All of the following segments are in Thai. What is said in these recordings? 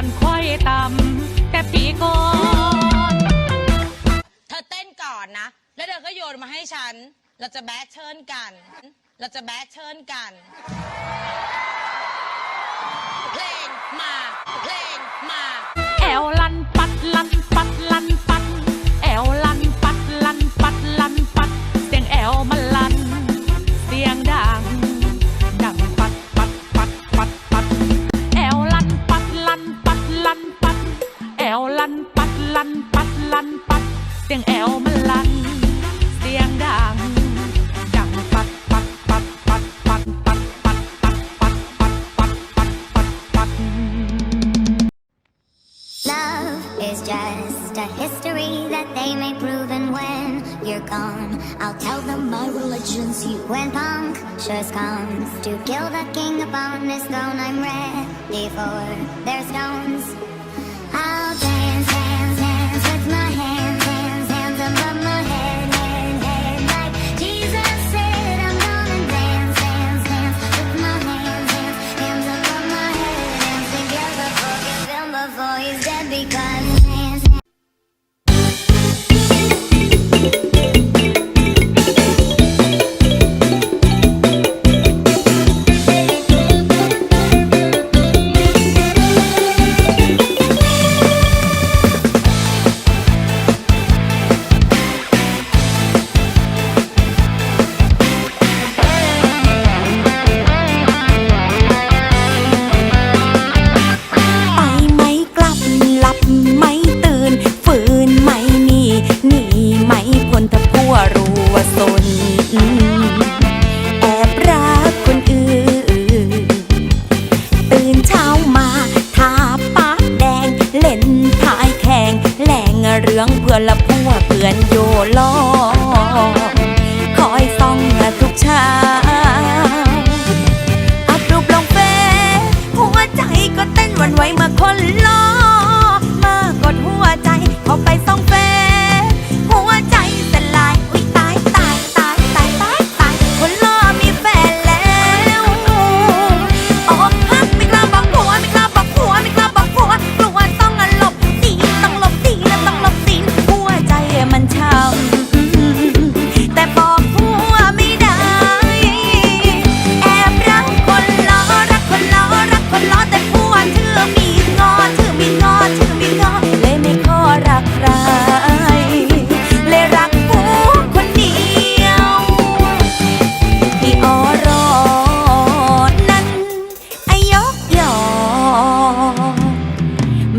อนค่อยต่ำแต่ปีก่อนเธอเต้นก่อนนะ แล้วเธอก็โยนมาให้ฉัน เราจะแบทเชิญกัน เราจะแบทเชิญกัน สียงแอวมันลั่น Love is just a history that they may prove and when you're gone I'll tell them my religion's you When punctures comes to kill the king upon his throne I'm ready for their stones always dead because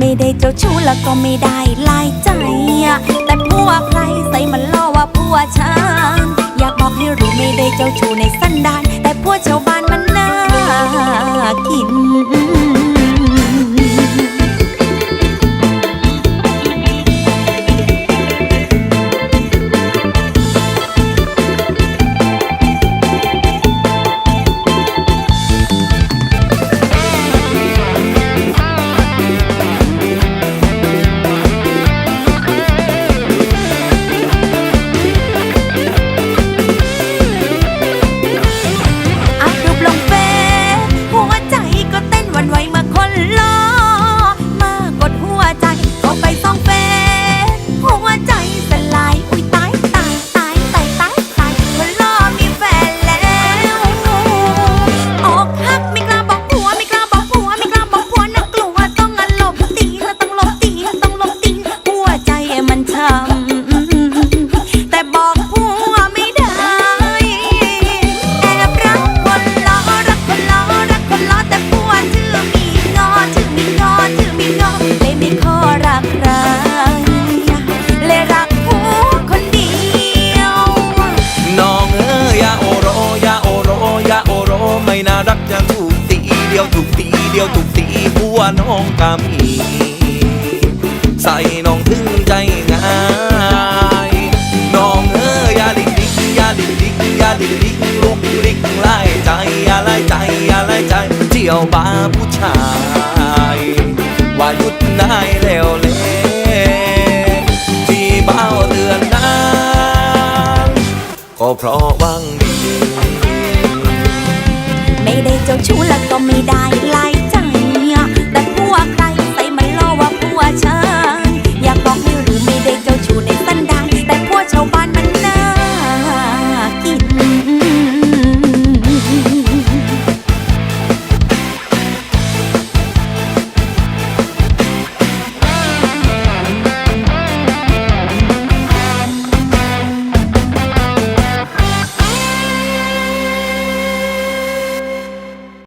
ไม่ได้เจ้าชู้แล้วก็ไม่ได้ลายใจ แต่ผัวใครใส่มันล่อว่าผัวฉันอยากบอกให้รู้ไม่ได้เจ้าชู้ในสันดาน แต่ผัวชาวบ้านมันน่า น้องกามีใส่น้องถึงใจง่ายน้องเอ้ยาดิกดิกยาดิกดิกยาดิกดิกลุกลิกไล่ใจอะไรใจอะไรใจเที่ยวบาผู้ชาย ว่าหยุดนายแล้วเลที่เบ้าเตือนนางก็เพราะวังดี ไม่ได้เจ้าชู้แล้วก็ไม่ได้ไล่